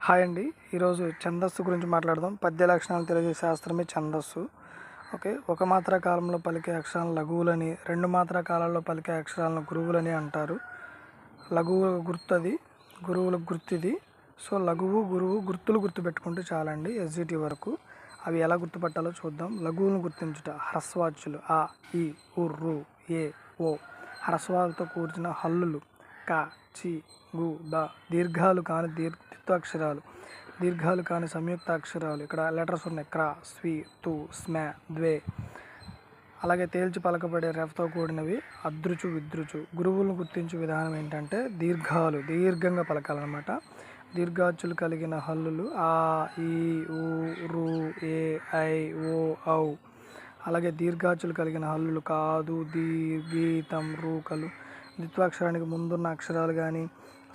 Hi అండి. ఈరోజు ఛందస్సు గురించి మాట్లాడదాం. పద్య లక్షణాలు తెలియజేసే శాస్త్రమే ఛందస్సు. ఓకే ఒక మాత్ర కాలంలో పలికే అక్షరాలను లఘువులని రెండు మాత్ర కాలాల్లో పలికే అక్షరాలను గురువులని అంటారు. లఘువు గుర్తది గురువులకు గుర్తిది. సో లఘువు గురువు గుర్తులు గుర్తుపెట్టుకుంటే చాలండి ఎస్జిటి వరకు. అవి ఎలా గుర్తుపట్టాలో చూద్దాం. లఘువులను గుర్తించుట హ్రస్వాచ్యులు ఆ ఈ ఉ రు ఏ ఓ హ్రస్వాలతో కూర్చిన హల్లులు. క చి గు ద దీర్ఘాలు కాని దీర్ ద్విత్వాక్షరాలు దీర్ఘాలు కాని సంయుక్త అక్షరాలు ఇక్కడ లెటర్స్ ఉన్నాయి. క్ర స్వి తు స్మ ద్వే. అలాగే తేల్చి పలకబడే రెఫ్తో కూడినవి అదృచు విద్రుచు. గురువులను గుర్తించే విధానం ఏంటంటే దీర్ఘాలు దీర్ఘంగా పలకాలన్నమాట. దీర్ఘాచులు కలిగిన హల్లులు ఆ ఈ ఊ రు ఏ ఐ ఓ ఔ. అలాగే దీర్ఘాచులు కలిగిన హల్లులు కాదు దీ గీతం రూకలు. ద్విత్వాక్షరానికి ముందున్న అక్షరాలు కానీ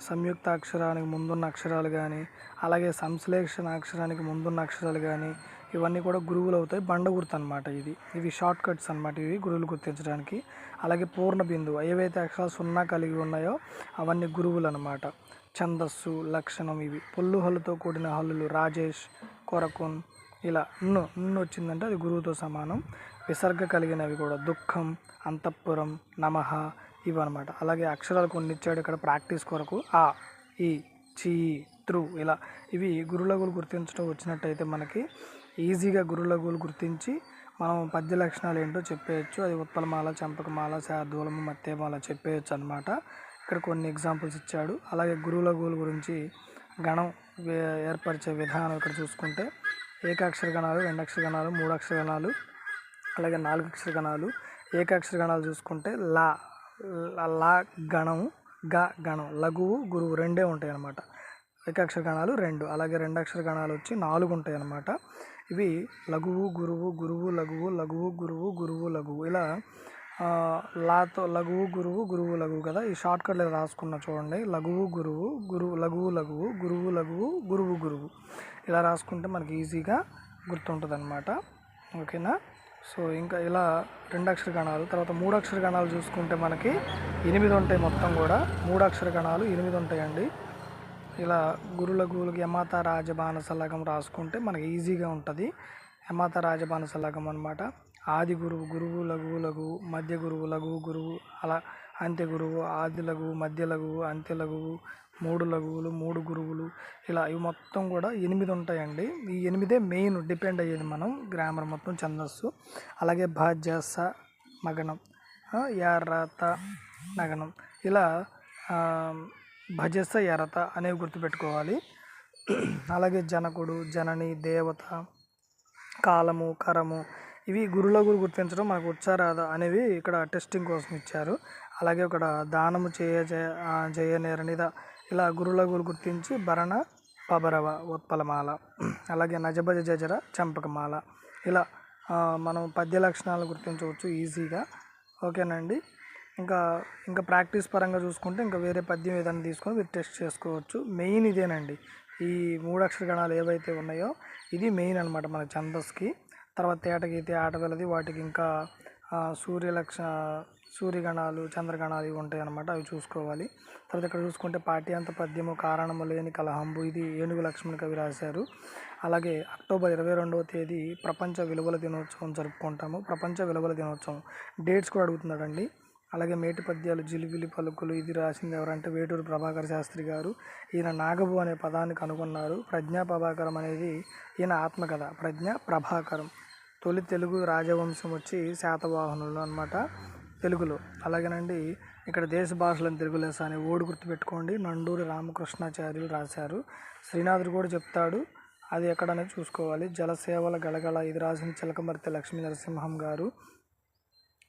సంయుక్త అక్షరానికి ముందున్న అక్షరాలు కానీ అలాగే సంశ్లేషణ అక్షరానికి ముందున్న అక్షరాలు కానీ ఇవన్నీ కూడా గురువులు అవుతాయి. బండ గుర్తు అనమాట ఇది. ఇవి షార్ట్ కట్స్ అనమాట ఇవి గురువులు గుర్తించడానికి. అలాగే పూర్ణ బిందువు ఏవైతే అక్షరాలు సున్నా కలిగి ఉన్నాయో అవన్నీ గురువులు అనమాట ఛందస్సు లక్షణం ఇవి. పొల్లు హల్లుతో కూడిన హల్లులు రాజేష్ కొరకున్ ఇలా ను ను వచ్చిందంటే అది గురువుతో సమానం. విసర్గ కలిగినవి కూడా దుఃఖం అంతఃపురం నమః ఇవన్నమాట అలాగే అక్షరాలు కొన్ని ఇచ్చాడు ఇక్కడ ప్రాక్టీస్ కొరకు. ఆ ఈ చీ త్రు ఇలా ఇవి గురులగులు గుర్తించడం వచ్చినట్టయితే మనకి ఈజీగా గురులగులు గుర్తించి మనం పద్య లక్షణాలు ఏంటో చెప్పేయచ్చు. అది ఉత్పలమాల చంపకమాల శార్దూలము మత్తేమాల చెప్పేయచ్చు అనమాట ఇక్కడ కొన్ని ఎగ్జాంపుల్స్ ఇచ్చాడు. అలాగే గురులగులు గురించి గణం ఏర్పరిచే విధానం ఇక్కడ చూసుకుంటే ఏకాక్షర గణాలు రెండక్షర గణాలు మూడక్షర గణాలు అలాగే నాలుగు అక్షర గణాలు. ఏకాక్షర గణాలు చూసుకుంటే లా లా గణం గ గణం. లఘువు గురువు రెండే ఉంటాయి అన్నమాట ఏకాక్షర గణాలు రెండు. అలాగే రెండక్షర గణాలు వచ్చి నాలుగు ఉంటాయి అన్నమాట ఇవి లఘువు గురువు గురువు లఘువు లఘువు గురువు గురువు లఘువు. ఇలా లాతో లఘువు గురువు గురువు లఘువు కదా? ఈ షార్ట్ కట్లో రాసుకున్న చూడండి. లఘువు గురువు గురువు లఘువు లఘువు గురువు లఘువు గురువు గురువు. ఇలా రాసుకుంటే మనకి ఈజీగా గుర్తుంటుంది అనమాట ఓకేనా? సో ఇంకా ఇలా రెండు అక్షర గణాలు తర్వాత మూడు అక్షర గణాలు చూసుకుంటే మనకి ఎనిమిది ఉంటాయి మొత్తం కూడా. మూడు అక్షర గణాలు ఎనిమిది ఉంటాయండి ఇలా గురుల గురులకి యమాత రాజబాణస లగం రాసుకుంటే మనకి ఈజీగా ఉంటుంది. యమాత రాజబాణస లగం అనమాట ఆది గురువు గురువు లఘువు లఘువు మధ్య గురువు లఘు గురువు అలా అంత్య గురువు ఆది లఘువు మధ్య లఘువు అంత్య లఘువు మూడు లఘువులు మూడు గురువులు ఇలా ఇవి మొత్తం కూడా ఎనిమిది ఉంటాయండి. ఈ ఎనిమిదే మెయిన్ డిపెండ్ అయ్యేది మనం గ్రామర్ మొత్తం ఛందస్సు. అలాగే భాజ్యస మగనం ఆ, యారత నగనం. ఇలా భజస ఎరత అనేవి గుర్తుపెట్టుకోవాలి. అలాగే జనకుడు జనని దేవత కాలము కరము ఇవి గురుల గురు గుర్తించడం మనకు ఉచ్చారాధ అనేవి ఇక్కడ టెస్టింగ్ కోసం ఇచ్చారు. అలాగే ఇక్కడ దానము చేయ జయ జయనేరనిద ఇలా గురులగులు గుర్తించి భరణ పబరవ ఉత్పలమాల అలాగే నజభజ జజర చంపకమాల. ఇలా మనం పద్య లక్షణాలు గుర్తించవచ్చు ఈజీగా. ఓకేనండి? ఇంకా ఇంకా ప్రాక్టీస్ పరంగా చూసుకుంటే ఇంకా వేరే పద్యం ఏదైనా తీసుకొని మీరు టెస్ట్ చేసుకోవచ్చు. మెయిన్ ఇదేనండి. ఈ మూడక్షర గణాలు ఏవైతే ఉన్నాయో ఇది మెయిన్ అనమాట మన ఛందస్కి. తర్వాత తేటగీతి ఆటగలది వాటికి ఇంకా సూర్యలక్ష సూర్యగణాలు చంద్రగణాలు ఇవి ఉంటాయి అన్నమాట అవి చూసుకోవాలి. తర్వాత ఇక్కడ చూసుకుంటే పాఠ్యాంత పద్యము కారణము లేని కలహంబు ఇది ఏనుగు లక్ష్మణ్ కవి రాశారు. అలాగే అక్టోబర్ ఇరవై రెండవ తేదీ ప్రపంచ విలువల దినోత్సవం జరుపుకుంటాము. ప్రపంచ విలువల దినోత్సవం. డేట్స్ కూడా అడుగుతున్నాడండి. అలాగే మేటి పద్యాలు జిలిబిలి పలుకులు ఇది రాసింది ఎవరంటే వేటూరు ప్రభాకర్ శాస్త్రి గారు. ఈయన నాగబు అనే పదాన్ని కనుగొన్నారు. ప్రజ్ఞా ప్రభాకరం అనేది ఈయన ఆత్మకథ. ప్రజ్ఞ ప్రభాకరం. తొలి తెలుగు రాజవంశం వచ్చి శాతవాహనులు అన్నమాట. తెలుగులో. అలాగేనండి ఇక్కడ దేశ భాషలను తెలుగు లెస్స అనే ఓడి గుర్తుపెట్టుకోండి. నండూరి రామకృష్ణాచార్యులు రాశారు. శ్రీనాథుడు కూడా చెప్తాడు అది ఎక్కడనేది చూసుకోవాలి. జలసేవల గలగల ఇది రాసిన చిలకమర్తి లక్ష్మీ నరసింహం గారు.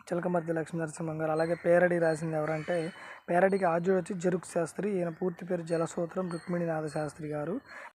చిలకమర్తి లక్ష్మీ నరసింహం గారు. అలాగే పేరడి రాసింది ఎవరంటే పేరడికి ఆద్యుడు వచ్చి జరుక్ శాస్త్రి. ఈయన పూర్తి పేరు జలసూత్రం రుక్మిణీనాథ శాస్త్రి గారు.